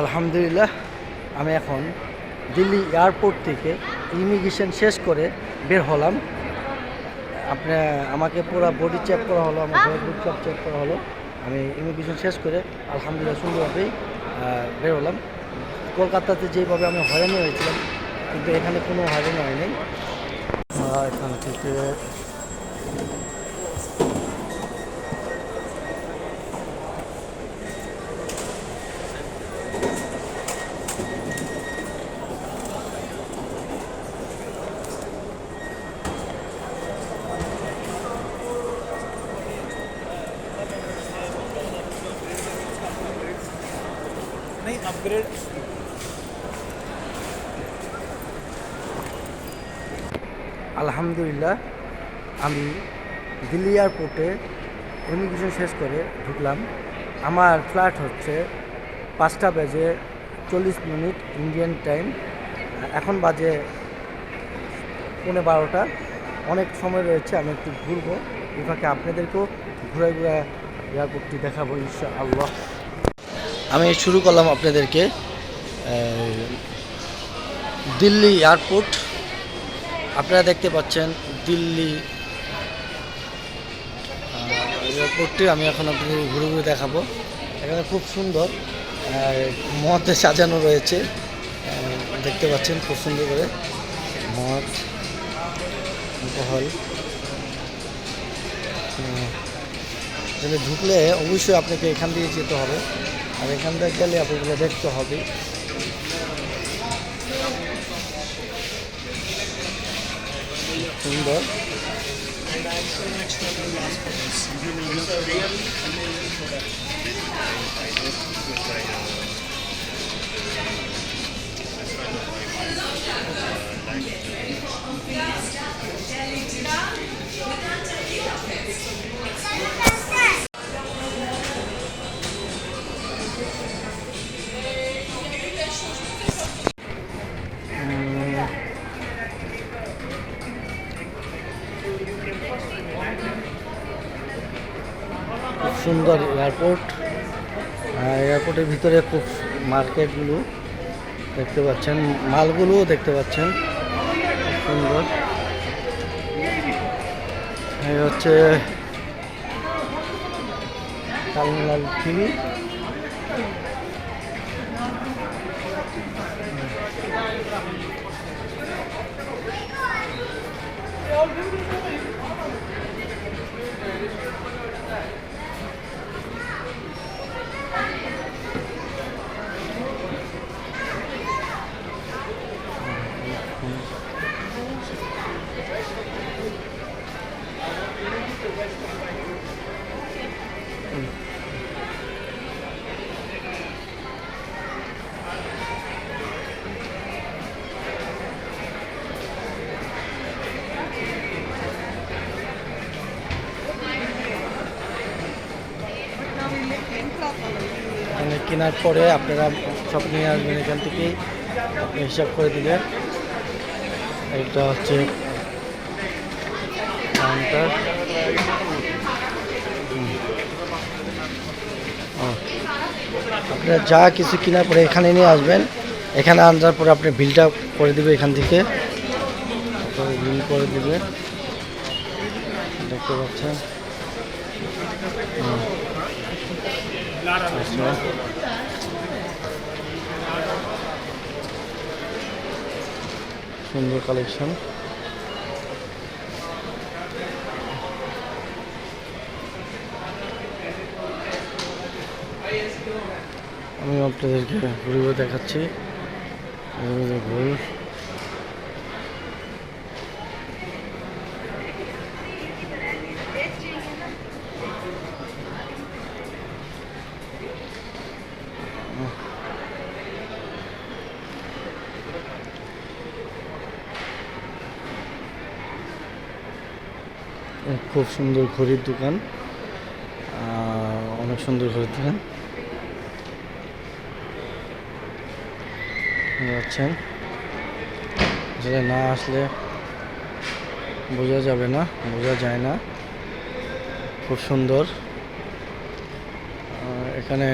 আলহামদুলিল্লাহ, আমি এখন দিল্লি এয়ারপোর্ট থেকে ইমিগ্রেশন শেষ করে বের হলাম। আপনার আমাকে পুরো বডি চেক করা হলো, আমার বডি সব চেক করা হলো। আমি ইমিগ্রেশন শেষ করে আলহামদুলিল্লাহ সুন্দরভাবেই বের হলাম। কলকাতাতে যেভাবে আমি হয়রানি হয়েছিলাম, কিন্তু এখানে কোনো হয়রানি হয়নি। এখান থেকে very upgrade. আলহামদুলিল্লাহ, আমি দিল্লি এয়ারপোর্টে ইমিগ্রেশন শেষ করে ঢুকলাম। আমার ফ্লাইট হচ্ছে পাঁচটা বেজে চল্লিশ মিনিট ইন্ডিয়ান টাইম এখন বাজে পৌনে বারোটা। অনেক সময় রয়েছে, আমি একটু ঘুরবো। এভাবে আপনাদেরকেও ঘুরে ঘুরে এয়ারপোর্টটি দেখাবো ইনশা আল্লাহ আমি শুরু করলাম আপনাদেরকে দিল্লি এয়ারপোর্ট। আপনারা দেখতে পাচ্ছেন দিল্লি এয়ারপোর্টটি আমি এখন আপনাদের ঘুরে ঘুরে দেখাবো। এখানে খুব সুন্দর মদে সাজানো রয়েছে। দেখতে পাচ্ছেন খুব সুন্দর করে মদ হল এখানে ঢুকলে অবশ্যই আপনাকে এখান দিয়ে যেতে হবে। আর এখান থেকে গেলে আপনাগুলো দেখতে হবে। সুন্দর। সুন্দর এয়ারপোর্ট। এয়ারপোর্টের ভিতরে খুব মার্কেটগুলো দেখতে পাচ্ছেন, মালগুলোও দেখতে পাচ্ছেন। সুন্দর। এই হচ্ছে টার্মিনাল থ্রি। এখানে কেনার পরে আপনারা নিয়ে আসবেন এখান থেকেই আপনি হিসাব করে দিলেন এটা হচ্ছে আপনারা যা কিছু কেনার পরে এখানে নিয়ে আসবেন। এখানে আনার পরে আপনি বিলটা করে দেবে এখান থেকে। বিল করে দিবে দেখতে পাচ্ছেন? সুন্দর কালেকশন আমি আপনাদেরকে ঘুরে ঘুরে দেখাচ্ছি। এই খুব সুন্দর ঘড়ির দোকান। অনেক সুন্দর ঘড়ির দোকান। যাচ্ছেন যেটা না আসলে বোঝা যাবে না, বোঝা যায় না। খুব সুন্দর। এখানে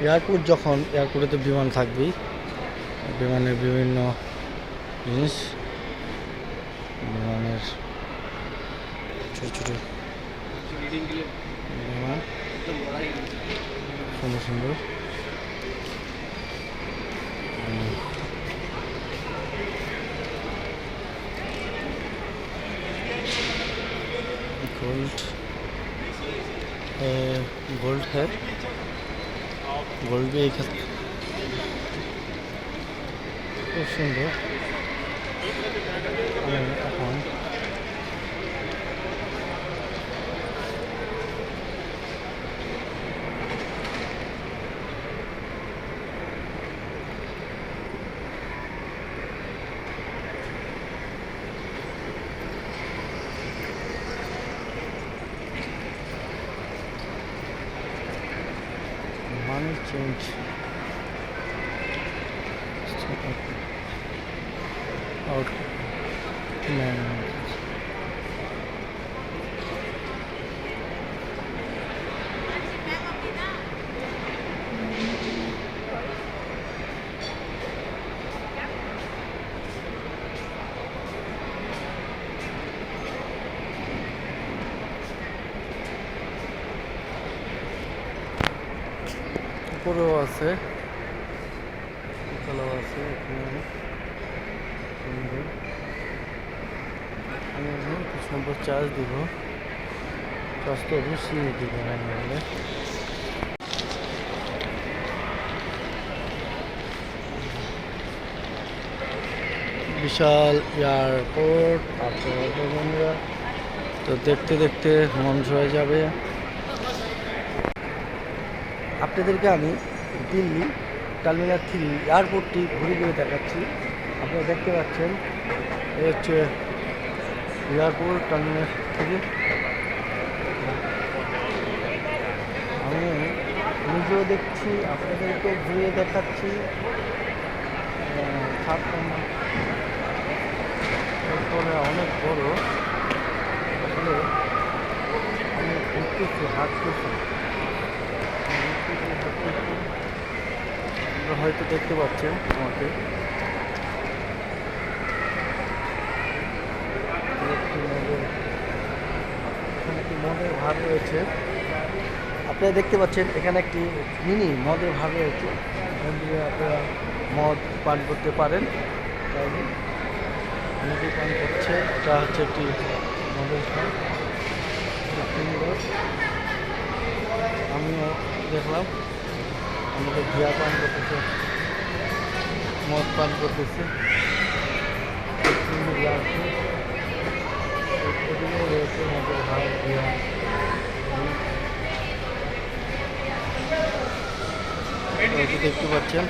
এয়ারপোর্ট যখন, এয়ারপোর্টে তো বিমান থাকবেই। বিমানের বিভিন্ন জিনিস বিমানের ছোটো ছোটো বিমান সুন্দর সুন্দর উম, गोल्ड गोल्ड है গোল্ড এই ক্ষেত্রে খুব সুন্দর money change. Out. Man উপরেও আছে। আছে আমি কিছু নম্বর চার্জ দিব। চার্জ তো অবশ্যই দিব বিশাল এয়ারপোর্ট আপনার তো দেখতে দেখতে মন হয়ে যাবে। আপনাদেরকে আমি দিল্লি টার্মিনাল থ্রি এয়ারপোর্টটি ঘুরে ঘুরে দেখাচ্ছি। আপনারা দেখতে পাচ্ছেন এই হচ্ছে এয়ারপোর্ট টার্মিনাল থ্রি। আমি নিজেও দেখছি, আপনাদেরকেও ঘুরিয়ে দেখাচ্ছি। এরপরে অনেক বড়। আসলে আমি ঘুরতেছি, হাঁটতেছি। হয়তো দেখতে পাচ্ছেন আমাকে মদের ভার রয়েছে। আপনারা দেখতে পাচ্ছেন, এখানে একটি মিনি মদের ভার রয়েছে। এখান থেকে আপনারা মদ পান করতে পারেন। তাই পান করছে, এটা হচ্ছে একটি মদের ভার। আমিও দেখলাম। আমাদের বিয়া পান করতেছে মদ পান করতেছে খুব সুন্দর লাগছে এদিকেও রয়েছে মদের ভাই বিয়া হয়তো দেখতে পাচ্ছেন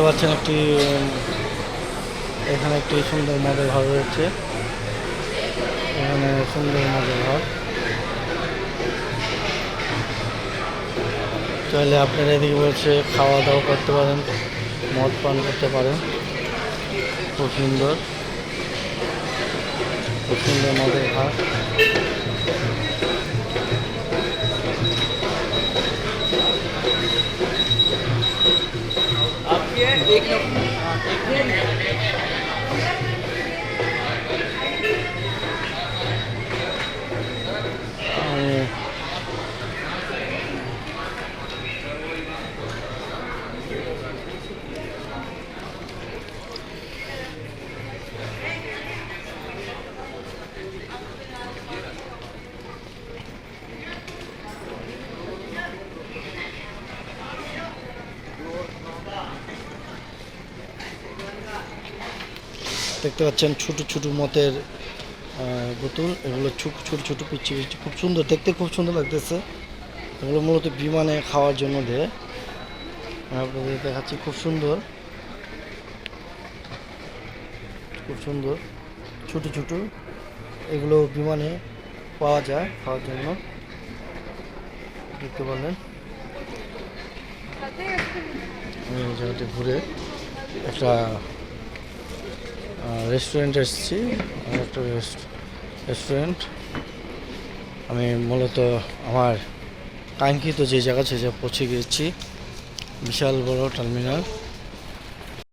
দেখতে পাচ্ছেন একটি এখানে একটি সুন্দর মদের ঘর রয়েছে। এখানে সুন্দর মদের ঘর। চাইলে আপনারা এদিকে বসে খাওয়া দাওয়া করতে পারেন, মদ পান করতে পারেন। খুব সুন্দর। খুব সুন্দর মদের ঘর আমি দেখতে পাচ্ছেন ছোট ছোট মতের বোতল। এগুলো ছোট ছোট ছোট পিচ্ছি পিচ্ছি খুব সুন্দর, দেখতে খুব সুন্দর লাগতেছে। এগুলো মূলত বিমানে খাওয়ার জন্য দেয়। আপনাদের দেখাচ্ছি, খুব সুন্দর। খুব সুন্দর। ছোট ছোট। এগুলো বিমানে পাওয়া যায় খাওয়ার জন্য। দেখতে পারলেন। জায়গাটি ঘুরে একটা রেস্টুরেন্ট এসেছি। একটা রেস্টুরেন্ট আমি মূলত আমার কাঙ্ক্ষিত যে জায়গা সে জায়গায় পৌঁছে গিয়েছি। বিশাল বড় টার্মিনাল